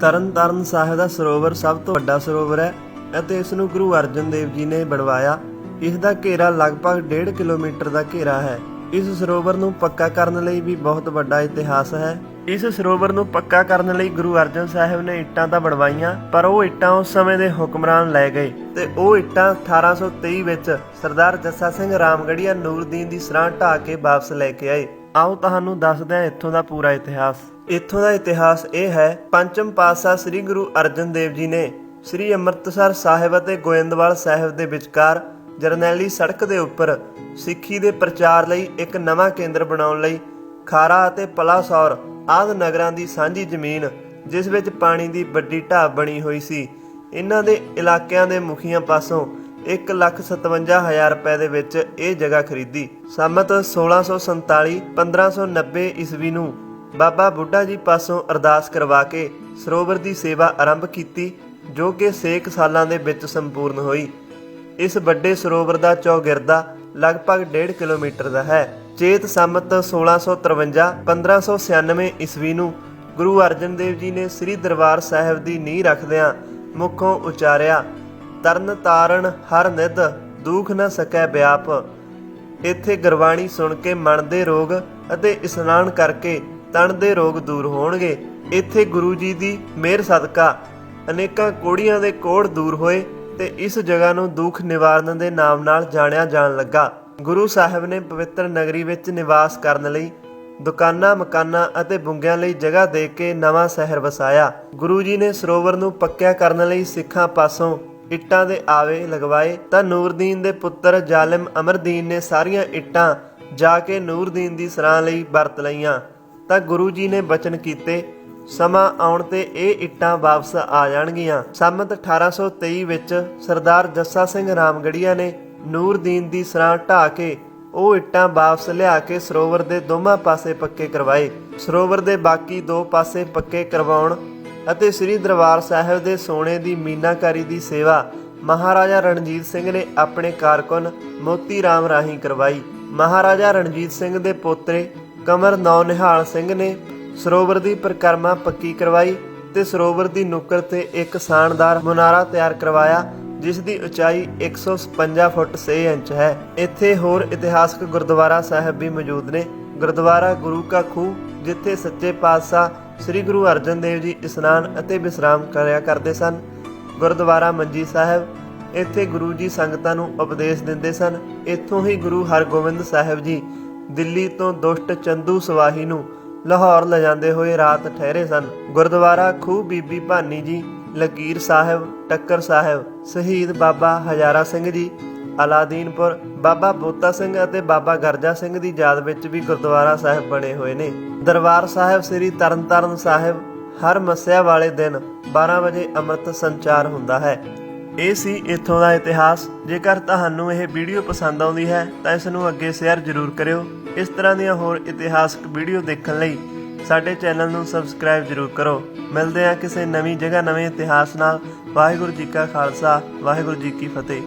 ਤਰਨਤਾਰਨ ਸਾਹਿਬ ਦਾ ਸਰੋਵਰ ਸਭ ਤੋਂ ਵੱਡਾ ਸਰੋਵਰ ਹੈ ਅਤੇ ਇਸ ਨੂੰ ਗੁਰੂ ਅਰਜਨ ਦੇਵ ਜੀ ਨੇ ਬਣਵਾਇਆ। ਇਸ ਦਾ ਘੇਰਾ ਲਗਭਗ 1.5 ਕਿਲੋਮੀਟਰ ਦਾ ਘੇਰਾ ਹੈ। ਇਸ ਸਰੋਵਰ ਨੂੰ ਪੱਕਾ ਕਰਨ ਲਈ ਵੀ ਬਹੁਤ ਵੱਡਾ ਇਤਿਹਾਸ ਹੈ। ਇਸ ਸਰੋਵਰ ਨੂੰ ਪੱਕਾ ਕਰਨ ਲਈ ਗੁਰੂ ਅਰਜਨ ਸਾਹਿਬ ਨੇ ਇੱਟਾਂ ਤਾਂ ਬਣਵਾਈਆਂ, ਪਰ ਉਹ ਇੱਟਾਂ ਉਸ ਸਮੇਂ ਦੇ ਹੁਕਮਰਾਨ ਲੈ ਗਏ ਤੇ ਉਹ ਇੱਟਾਂ 1823 ਵਿੱਚ ਸਰਦਾਰ ਜੱਸਾ ਸਿੰਘ ਰਾਮਗੜੀਆ ਨੂਰਦੀਨ ਦੀ ਸਰਾਂ ਢਾਹ ਕੇ ਵਾਪਸ ਲੈ ਕੇ ਆਏ। ਆਓ ਤੁਹਾਨੂੰ ਦੱਸਦੇ ਹਾਂ ਇੱਥੋਂ ਦਾ ਪੂਰਾ ਇਤਿਹਾਸ। ਇੱਥੋਂ ਦਾ ਇਤਿਹਾਸ ਇਹ ਹੈ, ਪੰਚਮ ਪਾਤਸ਼ਾਹ ਸ੍ਰੀ ਗੁਰੂ ਅਰਜਨ ਦੇਵ ਜੀ ਨੇ ਸ੍ਰੀ ਅੰਮ੍ਰਿਤਸਰ ਸਾਹਿਬ ਅਤੇ ਗੋਇੰਦਵਾਲ ਸਾਹਿਬ ਦੇ ਵਿਚਕਾਰ ਜਰਨੈਲੀ ਸੜਕ ਦੇ ਉੱਪਰ ਸਿੱਖੀ ਦੇ ਪ੍ਰਚਾਰ ਲਈ ਇੱਕ ਨਵਾਂ ਕੇਂਦਰ ਬਣਾਉਣ ਲਈ ਖਾਰਾ ਅਤੇ ਪਲਾਸੌਰ ਆਦ ਨਗਰਾਂ ਦੀ ਸਾਂਝੀ ਜ਼ਮੀਨ, ਜਿਸ ਵਿੱਚ ਪਾਣੀ ਦੀ ਵੱਡੀ ਢਾਬ ਬਣੀ ਹੋਈ ਸੀ, ਇਹਨਾਂ ਦੇ ਇਲਾਕਿਆਂ ਦੇ ਮੁਖੀਆਂ ਪਾਸੋਂ 157000 ਰੁਪਏ ਦੇ ਵਿੱਚ ਇਹ ਜਗ੍ਹਾ ਖਰੀਦੀ। ਸੰਮਤ 1647 1590 ਈਸਵੀ ਨੂੰ ਬਾਬਾ ਬੁੱਢਾ ਜੀ ਪਾਸੋਂ ਅਰਦਾਸ ਕਰਵਾ ਕੇ ਸਰੋਵਰ ਦੀ ਸੇਵਾ ਆਰੰਭ ਕੀਤੀ, ਜੋ ਕਿ 6 ਸਾਲਾਂ ਦੇ ਵਿੱਚ ਸੰਪੂਰਨ ਹੋਈ। ਇਸ ਵੱਡੇ ਸਰੋਵਰ ਦਾ ਚੌਗਿਰਦਾ ਲਗਭਗ 1.5 ਕਿਲੋਮੀਟਰ ਦਾ ਹੈ। ਚੇਤ ਸੰਮਤ 1653 1596 ਈਸਵੀ ਨੂੰ ਗੁਰੂ ਅਰਜਨ ਦੇਵ ਜੀ ਨੇ ਸ੍ਰੀ ਦਰਬਾਰ ਸਾਹਿਬ ਦੀ ਨੀਂਹ ਰੱਖਦਿਆਂ ਮੁੱਖੋਂ ਉਚਾਰਿਆ। ਤਰਨ ਤਾਰਨ ਹਰ ਨਿਧ, ਦੁਖ ਨ ਸਕੈ ਵਿਆਪ। ਇੱਥੇ ਗੁਰਬਾਣੀ ਸੁਣ ਕੇ ਮਨ ਦੇ ਰੋਗ ਅਤੇ ਇਸ਼ਨਾਨ ਕਰਕੇ ਤਨ ਦੇ ਰੋਗ ਦੂਰ ਹੋਣਗੇ। ਇੱਥੇ ਗੁਰੂ ਜੀ ਦੀ ਮਿਹਰ ਸਦਕਾ ਅਨੇਕਾਂ ਕੋੜੀਆਂ ਦੇ ਕੋੜ ਦੂਰ ਹੋਏ ਤੇ ਇਸ ਜਗ੍ਹਾ ਨੂੰ ਦੁੱਖ ਨਿਵਾਰਨ ਦੇ ਨਾਮ ਨਾਲ ਜਾਣਿਆ ਜਾਣ ਲੱਗਾ। ਗੁਰੂ ਸਾਹਿਬ ਨੇ ਪਵਿੱਤਰ ਨਗਰੀ ਵਿੱਚ ਨਿਵਾਸ ਕਰਨ ਲਈ ਦੁਕਾਨਾਂ, ਮਕਾਨਾਂ ਅਤੇ ਬੁੰਗਿਆਂ ਲਈ ਜਗ੍ਹਾ ਦੇ ਕੇ ਨਵਾਂ ਸ਼ਹਿਰ ਵਸਾਇਆ। ਗੁਰੂ ਜੀ ਨੇ ਸਰੋਵਰ ਨੂੰ ਪੱਕਿਆ ਕਰਨ ਲਈ ਸਿੱਖਾਂ ਪਾਸੋਂ ਇੱਟਾਂ ਦੇ ਆਵੇ ਲਗਵਾਏ, ਤਾਂ ਨੂਰਦੀਨ ਦੇ ਪੁੱਤਰ ਜ਼ਾਲਿਮ ਅਮਰਦੀਨ ਨੇ ਸਾਰੀਆਂ ਇੱਟਾਂ ਜਾ ਕੇ ਨੂਰਦੀਨ ਦੀ ਸਰਾਂ ਲਈ ਵਰਤ ਲਈਆਂ। ਤਾਂ ਗੁਰੂ ਜੀ ਨੇ ਬਚਨ ਕੀਤੇ, ਸਮਾਂ ਆਉਣ ਤੇ ਇਹ ਇੱਟਾਂ ਵਾਪਸ ਆ ਜਾਣਗੀਆਂ। ਸੰਮਤ 1823 ਵਿੱਚ ਸਰਦਾਰ ਜੱਸਾ ਸਿੰਘ ਰਾਮਗੜੀਆ ਨੇ ਨੂਰਦੀਨ ਦੀ ਸਰਾਂ ਢਾਹ ਕੇ ਉਹ ਇੱਟਾਂ ਵਾਪਸ ਲਿਆ ਕੇ ਸਰੋਵਰ ਦੇ ਦੋਵਾਂ ਪਾਸੇ ਪੱਕੇ ਕਰਵਾਏ। ਸਰੋਵਰ ਦੇ ਬਾਕੀ ਦੋ ਪਾਸੇ ਪੱਕੇ ਕਰਵਾਉਣ ਅਤੇ ਸ੍ਰੀ ਦਰਬਾਰ ਸਾਹਿਬ ਦੇ ਸੋਨੇ ਦੀ ਮੀਨਾਕਾਰੀ ਦੀ ਸੇਵਾ, ਮਹਾਰਾਜਾ ਰਣਜੀਤ ਸਿੰਘ ਨੇ ਆਪਣੇ ਕਾਰਕੁਨ ਮੋਤੀ ਰਾਮ ਰਾਹੀਂ ਕਰਵਾਈ। ਮਹਾਰਾਜਾ ਰਣਜੀਤ ਸਿੰਘ ਦੇ ਪੋਤਰੇ ਕਮਰ ਨੌ ਨਿਹਾਲ ਸਿੰਘ ਨੇ ਸਰੋਵਰ ਦੀ ਪਰਿਕਰਮਾ ਪੱਕੀ ਕਰਵਾਈ ਤੇ ਸਰੋਵਰ ਦੀ ਨੁੱਕਰ ਤੇ ਇੱਕ ਸ਼ਾਨਦਾਰ ਮੁਨਾਰਾ ਤਿਆਰ ਕਰਵਾਇਆ, ਜਿਸ ਦੀ ਉਚਾਈ 156 ਫੁੱਟ 6 ਇੰਚ ਹੈ। ਇੱਥੇ ਹੋਰ ਇਤਿਹਾਸਕ ਗੁਰਦੁਆਰਾ ਸਾਹਿਬ ਵੀ ਮੌਜੂਦ ਨੇ। ਗੁਰਦੁਆਰਾ ਗੁਰੂ ਕਾ ਖੂਹ, ਜਿੱਥੇ ਸੱਚੇ ਪਾਤਸ਼ਾਹ ਸ੍ਰੀ ਗੁਰੂ ਅਰਜਨ ਦੇਵ ਜੀ ਇਸ਼ਨਾਨ ਅਤੇ ਵਿਸਰਾਮ ਕਰਿਆ ਕਰਦੇ ਸਨ। ਗੁਰਦੁਆਰਾ ਮੰਜੀ ਸਾਹਿਬ, ਇੱਥੇ ਗੁਰੂ ਜੀ ਸੰਗਤਾਂ ਨੂੰ ਉਪਦੇਸ਼ ਦਿੰਦੇ ਸਨ। ਇੱਥੋਂ ਹੀ ਗੁਰੂ ਹਰਗੋਬਿੰਦ ਸਾਹਿਬ ਜੀ ਦਿੱਲੀ ਤੋਂ ਦੁਸ਼ਟ ਚੰਦੂ ਸਵਾਹੀ ਨੂੰ ਲਾਹੌਰ ਲਿਜਾਂਦੇ ਹੋਏ ਰਾਤ ਠਹਿਰੇ ਸਨ। ਗੁਰਦੁਆਰਾ ਖੂ ਬੀਬੀ ਭਾਨੀ ਜੀ, ਲਕੀਰ ਸਾਹਿਬ, ਟੱਕਰ ਸਾਹਿਬ, ਸ਼ਹੀਦ ਬਾਬਾ ਹਜ਼ਾਰਾ ਸਿੰਘ ਜੀ ਅਲਾਦੀਨਪੁਰ ਬਾਬਾ ਬੋਤਾ ਸਿੰਘ ਅਤੇ ਬਾਬਾ ਗਰਜਾ ਸਿੰਘ ਦੀ ਯਾਦ ਵਿੱਚ ਵੀ ਗੁਰਦੁਆਰਾ ਸਾਹਿਬ ਬਣੇ ਹੋਏ ਨੇ। ਦਰਬਾਰ ਸਾਹਿਬ ਸ੍ਰੀ ਤਰਨਤਾਰਨ ਸਾਹਿਬ ਹਰ ਮੱਸਿਆ ਵਾਲੇ ਦਿਨ 12 ਵਜੇ ਅੰਮ੍ਰਿਤ ਸੰਚਾਰ ਹੁੰਦਾ ਹੈ। ਇਹ ਸੀ ਇੱਥੋਂ ਦਾ ਇਤਿਹਾਸ। ਜੇਕਰ ਤੁਹਾਨੂੰ ਇਹ ਵੀਡੀਓ ਪਸੰਦ ਆਉਂਦੀ ਹੈ, ਤਾਂ ਇਸ ਨੂੰ ਅੱਗੇ ਸ਼ੇਅਰ ਜ਼ਰੂਰ ਕਰਿਓ। ਇਸ ਤਰ੍ਹਾਂ ਦੀਆਂ ਹੋਰ ਇਤਿਹਾਸਕ ਵੀਡੀਓ ਦੇਖਣ ਲਈ ਸਾਡੇ ਚੈਨਲ ਨੂੰ ਸਬਸਕ੍ਰਾਈਬ ਜ਼ਰੂਰ ਕਰੋ। ਮਿਲਦੇ ਹਾਂ ਕਿਸੇ ਨਵੀਂ ਜਗ੍ਹਾ ਨਵੇਂ ਇਤਿਹਾਸ ਨਾਲ। ਵਾਹਿਗੁਰੂ ਜੀ ਕਾ ਖਾਲਸਾ, ਵਾਹਿਗੁਰੂ ਜੀ ਕੀ ਫਤਿਹ।